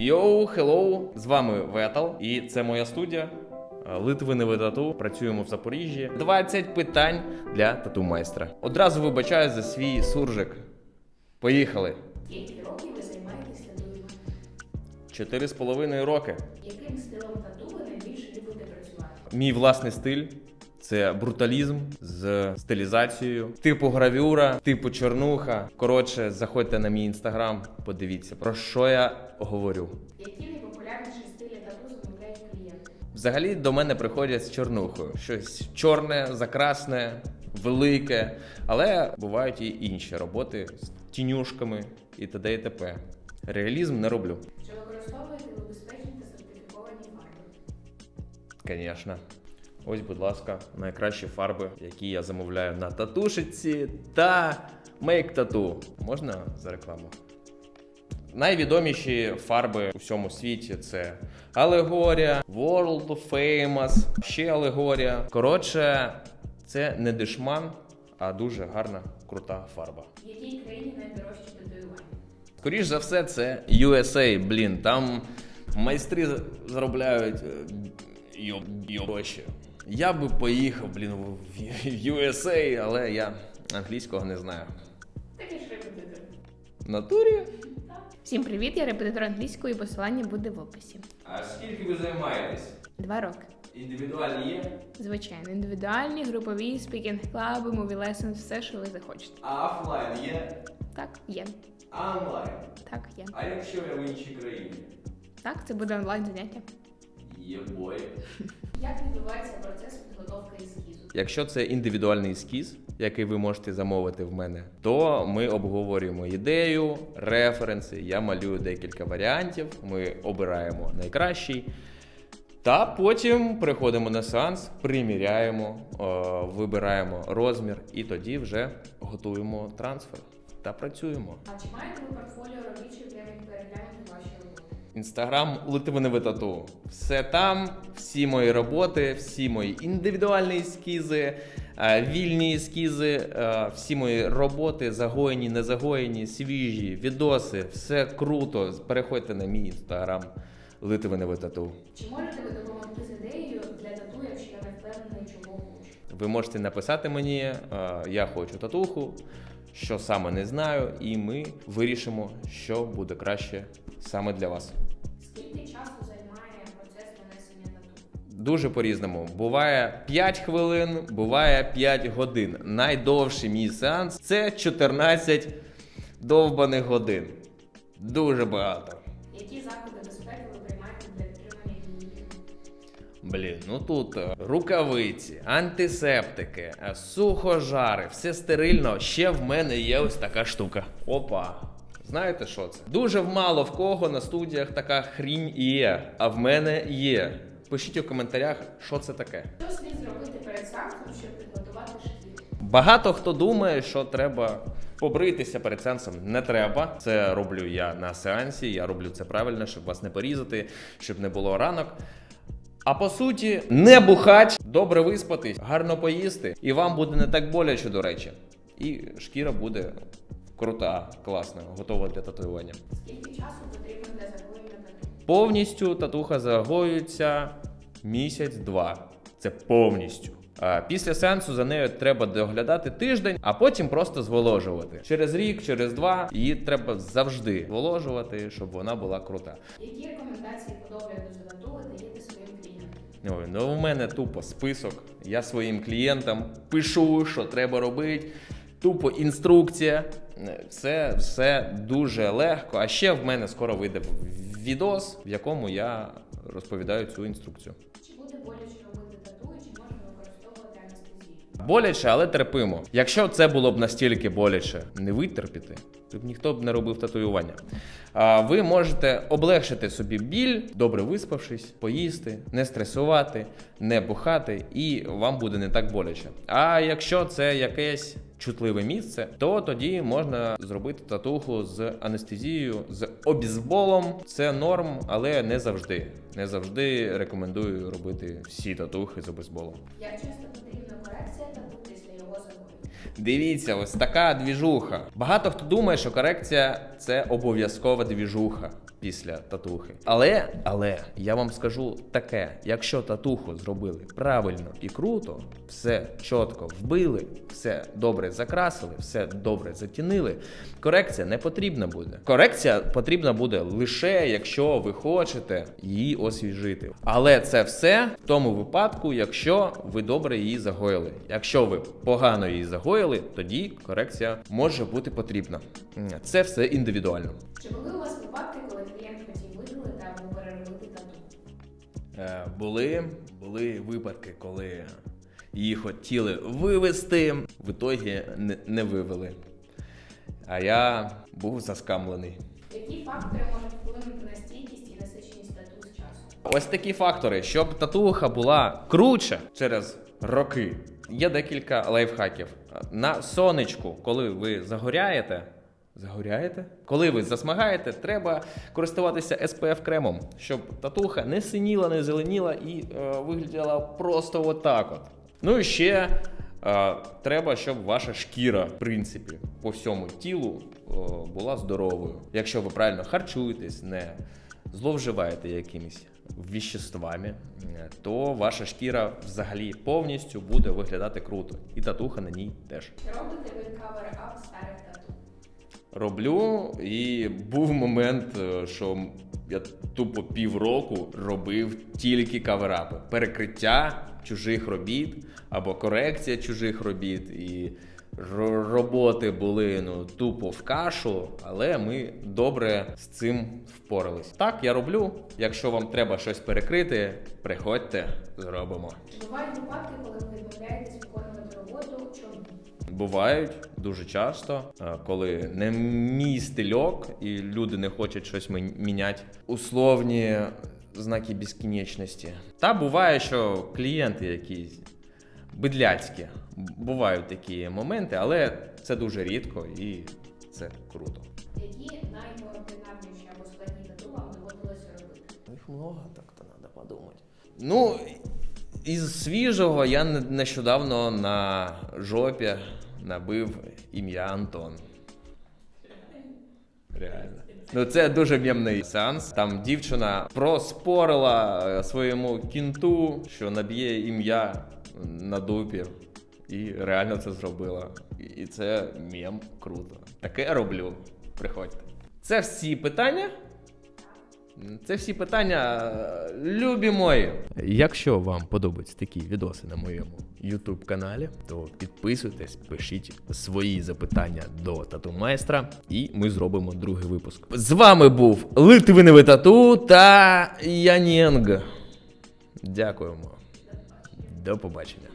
Йоу, хеллоу! З вами Ветал, і це моя студія. е, Литвини тату. Працюємо в Запоріжжі. 20 питань для тату майстра. Одразу вибачаю за свій суржик. Поїхали. Скільки років ви займаєтесь татуюванням? Чотири з половиною роки. Яким стилем тату ви найбільше любите працювати? Мій власний стиль це бруталізм з стилізацією, типу гравюра, типу чорнуха. Коротше, заходьте на мій інстаграм, подивіться, про що я говорю. Які найпопулярніші стилі тату замовляють клієнти? Взагалі до мене приходять з чорнухою. Щось чорне, закрасне, велике. Але бувають і інші роботи з тінюшками і т.д. і т.п. Реалізм не роблю. Чи використовуєте ви та сертифіковані фарби? Звісно. Ось, будь ласка, найкращі фарби, які я замовляю на татушиці та Make Tattoo. Можна за рекламу? Найвідоміші фарби у всьому світі це Алегорія, World of Famous, ще Алегорія. Коротше, це не дешман, а дуже гарна, крута фарба. В якій країні найдорожчі татуювання? Скоріш за все, це USA, блін. Там майстри заробляють е, йо, йо гроші. Я би поїхав, блін, в USA, але я англійського не знаю. Такий ж репетитор. В натурі? Всім привіт, я репетитор англійської, посилання буде в описі. А скільки ви займаєтесь? Два роки. Індивідуальні є? Звичайно, індивідуальні, групові, спікінг клаби, мові лесен, все, що ви захочете. А офлайн є? Так, є. А онлайн? Так, є. А якщо я в іншій країні? Так, це буде онлайн заняття. Є бой. Як відбувається процес підготовки ескізу? Якщо це індивідуальний ескіз, який ви можете замовити в мене, то ми обговорюємо ідею, референси. Я малюю декілька варіантів. Ми обираємо найкращий. Та потім приходимо на сеанс, приміряємо, е, вибираємо розмір і тоді вже готуємо трансфер та працюємо. А чи маєте ви портфоліо робіт, Інстаграм Литвиневе тату. Все там, всі мої роботи, всі мої індивідуальні ескізи, е, вільні ескізи, е, всі мої роботи, загоєні, не загоєні, свіжі, відоси, все круто. Переходьте на мій інстаграм Литвиневе тату. Чи можете ви допомогти з ідеєю для тату, якщо я не впевнений, чого хочу? Ви можете написати мені, е, я хочу татуху, що саме не знаю, і ми вирішимо, що буде краще саме для вас. Скільки часу займає процес нанесення тату? Дуже по-різному. Буває 5 хвилин, буває 5 годин. Найдовший мій сеанс це 14 довбаних годин. Дуже багато. Які заходи безпеки ви приймаєте для підтримання гігієни? Блін, ну тут е, рукавиці, антисептики, е, сухожари, все стерильно. Ще в мене є ось така штука. Опа. Знаєте що це? Дуже мало в кого на студіях така хрінь є, а в мене є. Пишіть у коментарях, що це таке. Що слід зробити перед сеансом, щоб підготувати шкіру? Багато хто думає, що треба побритися перед сеансом. Не треба. Це роблю я на сеансі. Я роблю це правильно, щоб вас не порізати, щоб не було ранок. А по суті, не бухать, добре виспатись, гарно поїсти, і вам буде не так боляче, до речі. І шкіра буде крута, класна, готова для татуювання. Скільки часу потрібно для загоєння тату? Повністю татуха загоюється місяць-два. Це повністю. Після сеансу за нею треба доглядати тиждень, а потім просто зволожувати. Через рік, через два її треба завжди зволожувати, щоб вона була крута. Які рекомендації по догляду за тату ви даєте своїм клієнтам? Ой, ну у мене тупо список. Я своїм клієнтам пишу, що треба робити. Тупо інструкція. Все, все дуже легко. А ще в мене скоро вийде відос, в якому я розповідаю цю інструкцію. Чи буде боляче робити Боляче, але терпимо. Якщо це було б настільки боляче не витерпіти, то б ніхто б не робив татуювання. А ви можете облегшити собі біль, добре виспавшись, поїсти, не стресувати, не бухати, і вам буде не так боляче. А якщо це якесь чутливе місце, то тоді можна зробити татуху з анестезією, з обізболом. Це норм, але не завжди. Не завжди рекомендую робити всі татухи з обезболом. Як часто Дивіться, ось така двіжуха. Багато хто думає, що корекція це обов'язкова двіжуха. Після татухи. Але, але я вам скажу таке: якщо татуху зробили правильно і круто, все чітко вбили, все добре закрасили, все добре затінили. Корекція не потрібна буде. Корекція потрібна буде лише якщо ви хочете її освіжити. Але це все в тому випадку, якщо ви добре її загоїли. Якщо ви погано її загоїли, тоді корекція може бути потрібна. Це все індивідуально. Чи були у вас випадки, коли клієнт хотів видалити або переробити тату? Е, Були, були випадки, коли її хотіли вивести, в ітогі не, не вивели. А я був заскамлений. Які фактори можуть вплинути на стійкість і насиченість тату з часу? Ось такі фактори, щоб татуха була круче через роки. Є декілька лайфхаків. На сонечку, коли ви загоряєте. Загоряєте? Коли ви засмагаєте, треба користуватися SPF кремом, щоб татуха не синіла, не зеленіла і е, виглядала просто отак. От. Ну і ще е, треба, щоб ваша шкіра, в принципі, по всьому тілу е, була здоровою. Якщо ви правильно харчуєтесь, не зловживаєте якимись віществами, е, то ваша шкіра взагалі повністю буде виглядати круто. І татуха на ній теж. Робите ви кавер-ап старих тату? Роблю, і був момент, е, що я тупо півроку робив тільки каверапи. Перекриття чужих робіт або корекція чужих робіт. І роботи були ну тупо в кашу, але ми добре з цим впорались. Так, я роблю. Якщо вам треба щось перекрити, приходьте, зробимо. Бувають випадки, коли ви відмовляєтесь виконувати роботу? Чому? Бувають дуже часто, е, коли не мій стильок і люди не хочуть щось мі- міняти. Условні знаки безкінечності. Та буває, що клієнти якісь бидляцькі. Бувають такі моменти, але це дуже рідко і це круто. Які найнеординарніші або складні вам доводилося робити? Їх много, так то треба подумати. Ну, із свіжого я не- нещодавно на жопі набив ім'я Антон. Реально. Ну, це дуже м'ємний сеанс. Там дівчина проспорила е, своєму кінту, що наб'є ім'я на дупі. І реально це зробила. І це мєм круто. Таке роблю. Приходьте. Це всі питання. Це всі питання, любі мої. Якщо вам подобаються такі відоси на моєму YouTube каналі, то підписуйтесь, пишіть свої запитання до тату майстра, і ми зробимо другий випуск. З вами був Литвинове тату та Янінг. Дякуємо. До побачення.